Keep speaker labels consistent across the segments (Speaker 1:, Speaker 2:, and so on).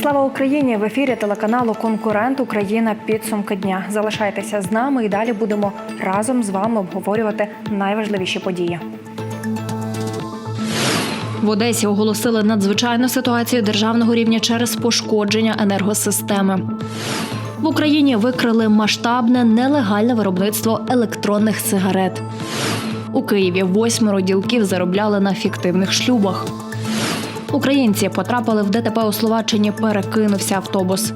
Speaker 1: Слава Україні! В ефірі телеканалу Конкурент Україна підсумки дня. Залишайтеся з нами і далі будемо разом з вами обговорювати найважливіші події.
Speaker 2: В Одесі оголосили надзвичайну ситуацію державного рівня через пошкодження енергосистеми. В Україні викрили масштабне нелегальне виробництво електронних сигарет. У Києві восьмеро ділків заробляли на фіктивних шлюбах. Українці потрапили в ДТП у Словаччині. Перекинувся автобус.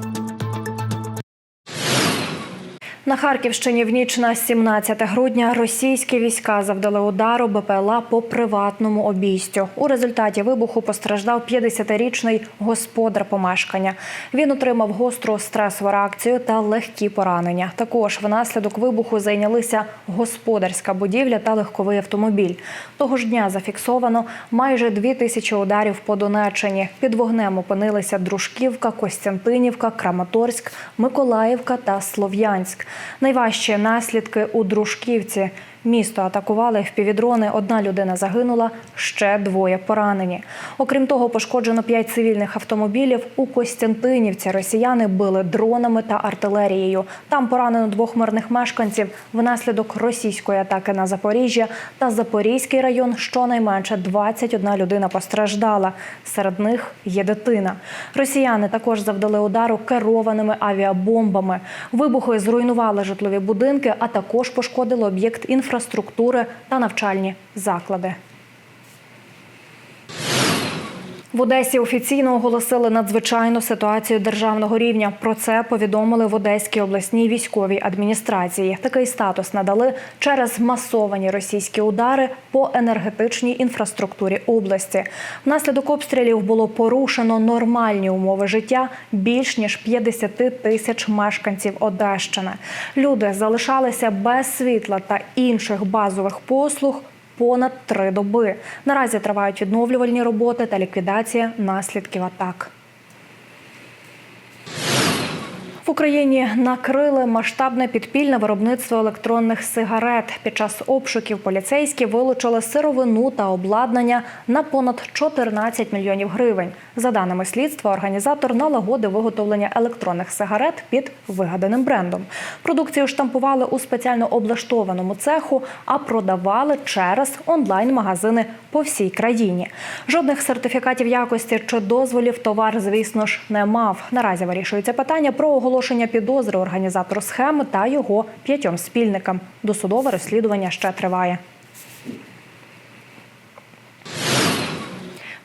Speaker 1: На Харківщині в ніч на 17 грудня російські війська завдали удару БПЛА по приватному обійстю. У результаті вибуху постраждав 50-річний господар помешкання. Він отримав гостру стресову реакцію та легкі поранення. Також внаслідок вибуху зайнялися господарська будівля та легковий автомобіль. Того ж дня зафіксовано майже дві тисячі ударів по Донеччині. Під вогнем опинилися Дружківка, Костянтинівка, Краматорськ, Миколаївка та Слов'янськ. Найважчі наслідки у Дружківці. Місто атакували впівдрони. Одна людина загинула, ще двоє поранені. Окрім того, пошкоджено п'ять цивільних автомобілів. У Костянтинівці росіяни били дронами та артилерією. Там поранено двох мирних мешканців внаслідок російської атаки на Запоріжжя та Запорізький район. Щонайменше 21 людина постраждала. Серед них є дитина. Росіяни також завдали удару керованими авіабомбами. Вибухи зруйнували житлові будинки, а також пошкодили об'єкт інфраструктури та навчальні заклади. В Одесі офіційно оголосили надзвичайну ситуацію державного рівня. Про це повідомили в Одеській обласній військовій адміністрації. Такий статус надали через масовані російські удари по енергетичній інфраструктурі області. Внаслідок обстрілів було порушено нормальні умови життя більш ніж 50 тисяч мешканців Одещини. Люди залишалися без світла та інших базових послуг понад три доби. Наразі тривають відновлювальні роботи та ліквідація наслідків атак. В Україні накрили масштабне підпільне виробництво електронних сигарет. Під час обшуків поліцейські вилучили сировину та обладнання на понад 14 мільйонів гривень. За даними слідства, організатор налагодив виготовлення електронних сигарет під вигаданим брендом. Продукцію штампували у спеціально облаштованому цеху, а продавали через онлайн-магазини по всій країні. Жодних сертифікатів якості чи дозволів товар, звісно ж, не мав. Наразі вирішується питання про оголошення підозри організатору схеми та його п'ятьом спільникам. Досудове розслідування ще триває.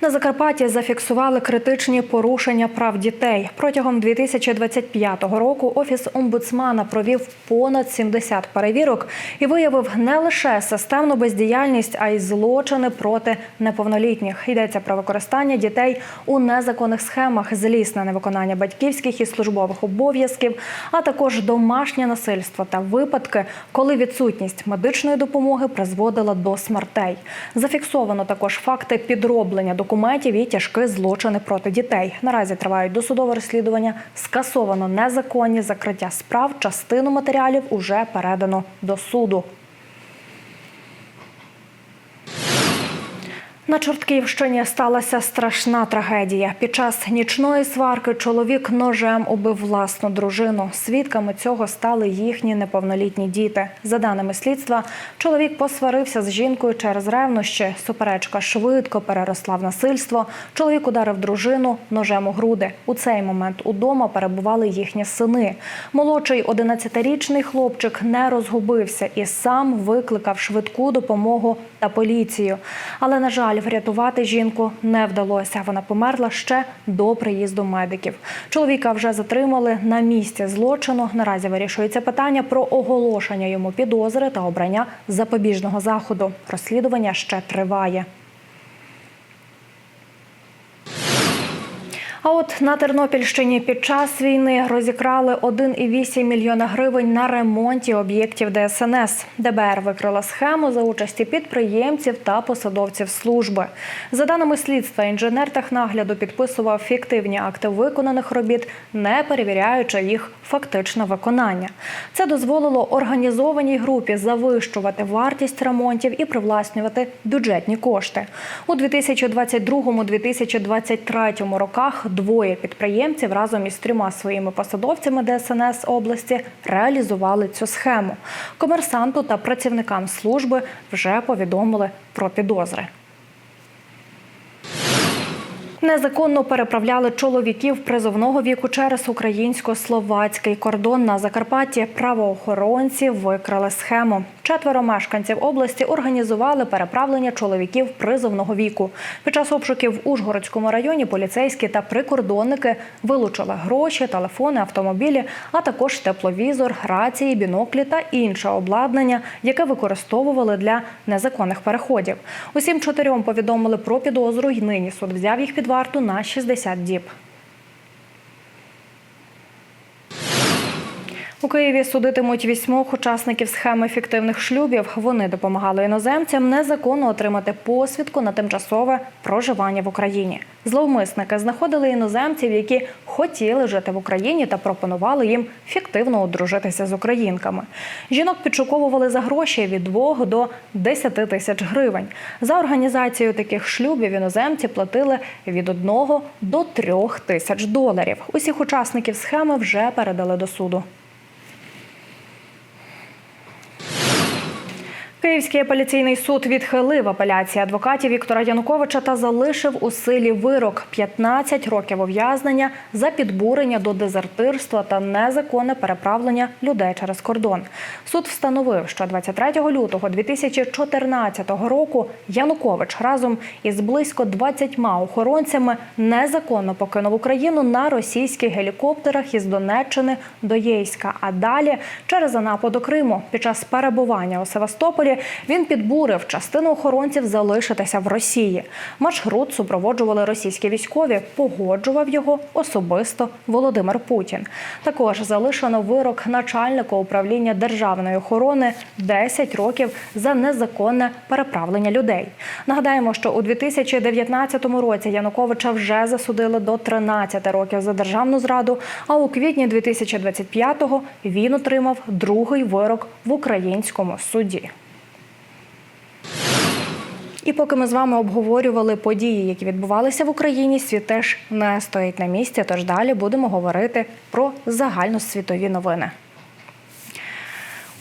Speaker 1: На Закарпатті зафіксували критичні порушення прав дітей. Протягом 2025 року офіс омбудсмана провів понад 70 перевірок і виявив не лише системну бездіяльність, а й злочини проти неповнолітніх. Йдеться про використання дітей у незаконних схемах, злісне невиконання батьківських і службових обов'язків, а також домашнє насильство та випадки, коли відсутність медичної допомоги призводила до смертей. Зафіксовано також факти підроблення документів і тяжкі злочини проти дітей. Наразі тривають досудове розслідування. Скасовано незаконні закриття справ. Частину матеріалів уже передано до суду. На Чортківщині сталася страшна трагедія. Під час нічної сварки чоловік ножем убив власну дружину. Свідками цього стали їхні неповнолітні діти. За даними слідства, чоловік посварився з жінкою через ревнощі. Суперечка швидко переросла в насильство. Чоловік ударив дружину ножем у груди. У цей момент удома перебували їхні сини. Молодший 11-річний хлопчик не розгубився і сам викликав швидку допомогу та поліцію. Але, на жаль, врятувати жінку не вдалося. Вона померла ще до приїзду медиків. Чоловіка вже затримали на місці злочину. Наразі вирішується питання про оголошення йому підозри та обрання запобіжного заходу. Розслідування ще триває. А от на Тернопільщині під час війни розікрали 1,8 мільйона гривень на ремонті об'єктів ДСНС. ДБР викрила схему за участі підприємців та посадовців служби. За даними слідства, інженер технагляду підписував фіктивні акти виконаних робіт, не перевіряючи їх фактичне виконання. Це дозволило організованій групі завищувати вартість ремонтів і привласнювати бюджетні кошти. У 2022-2023 роках двоє підприємців разом із трьома своїми посадовцями ДСНС області реалізували цю схему. Комерсанту та працівникам служби вже повідомили про підозри. Незаконно переправляли чоловіків призовного віку через українсько-словацький кордон на Закарпатті. Правоохоронці викрали схему. Четверо мешканців області організували переправлення чоловіків призовного віку. Під час обшуків в Ужгородському районі поліцейські та прикордонники вилучили гроші, телефони, автомобілі, а також тепловізор, рації, біноклі та інше обладнання, яке використовували для незаконних переходів. Усім чотирьом повідомили про підозру і нині суд взяв їх під варту на 60 діб. У Києві судитимуть вісьмох учасників схеми фіктивних шлюбів. Вони допомагали іноземцям незаконно отримати посвідку на тимчасове проживання в Україні. Зловмисники знаходили іноземців, які хотіли жити в Україні та пропонували їм фіктивно одружитися з українками. Жінок підшуковували за гроші від 2 до 10 тисяч гривень. За організацію таких шлюбів іноземці платили від 1 до 3 тисяч доларів. Усіх учасників схеми вже передали до суду. Київський апеляційний суд відхилив апеляції адвокатів Віктора Януковича та залишив у силі вирок 15 років ув'язнення за підбурення до дезертирства та незаконне переправлення людей через кордон. Суд встановив, що 23 лютого 2014 року Янукович разом із близько 20 охоронцями незаконно покинув Україну на російських гелікоптерах із Донеччини до Єйська. А далі через Анапу до Криму під час перебування у Севастополі він підбурив частину охоронців залишитися в Росії. Маршрут супроводжували російські військові. Погоджував його особисто Володимир Путін. Також залишено вирок начальника управління державної охорони 10 років за незаконне переправлення людей. Нагадаємо, що у 2019 році Януковича вже засудили до 13 років за державну зраду. А у квітні 2025-го він отримав другий вирок в українському суді. І поки ми з вами обговорювали події, які відбувалися в Україні, світ теж не стоїть на місці. Тож далі будемо говорити про загальносвітові новини.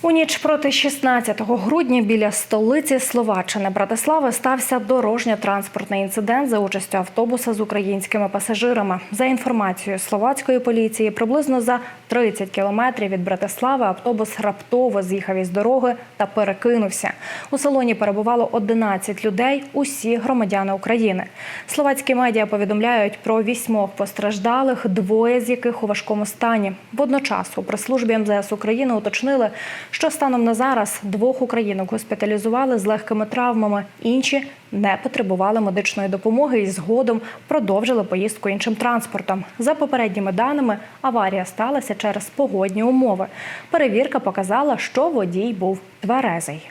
Speaker 1: У ніч проти 16 грудня біля столиці Словаччини Братислави стався дорожньо-транспортний інцидент за участю автобуса з українськими пасажирами. За інформацією словацької поліції, приблизно за 30 кілометрів від Братислави автобус раптово з'їхав із дороги та перекинувся. У салоні перебувало 11 людей, усі громадяни України. Словацькі медіа повідомляють про вісьмох постраждалих, двоє з яких у важкому стані. Водночас у прес-службі МЗС України уточнили, що станом на зараз двох українок госпіталізували з легкими травмами, інші не потребували медичної допомоги і згодом продовжили поїздку іншим транспортом. За попередніми даними, аварія сталася через погодні умови. Перевірка показала, що водій був тверезий.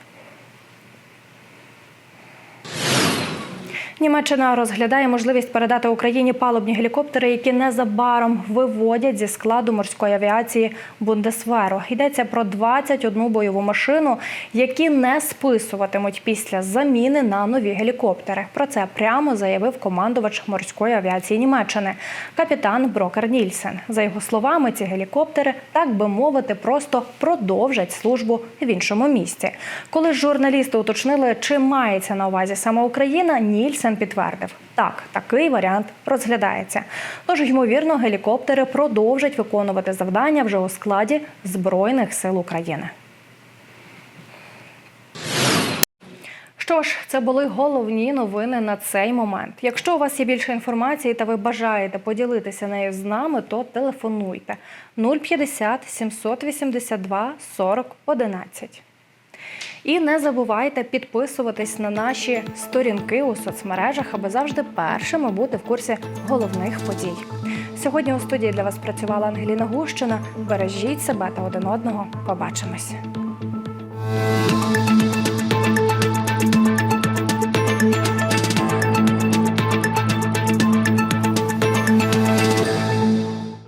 Speaker 1: Німеччина розглядає можливість передати Україні палубні гелікоптери, які незабаром виводять зі складу морської авіації Бундесверу. Йдеться про 21 бойову машину, які не списуватимуть після заміни на нові гелікоптери. Про це прямо заявив командувач морської авіації Німеччини, капітан Брокер Нільсен. За його словами, ці гелікоптери, так би мовити, просто продовжать службу в іншому місці. Коли журналісти уточнили, чи мається на увазі саме Україна, Нільсен підтвердив, так, такий варіант розглядається. Тож, ймовірно, гелікоптери продовжать виконувати завдання вже у складі Збройних сил України. Що ж, це були головні новини на цей момент. Якщо у вас є більше інформації та ви бажаєте поділитися нею з нами, то телефонуйте 050 782 40 11. І не забувайте підписуватись на наші сторінки у соцмережах, аби завжди першими бути в курсі головних подій. Сьогодні у студії для вас працювала Ангеліна Гущина. Бережіть себе та один одного. Побачимось.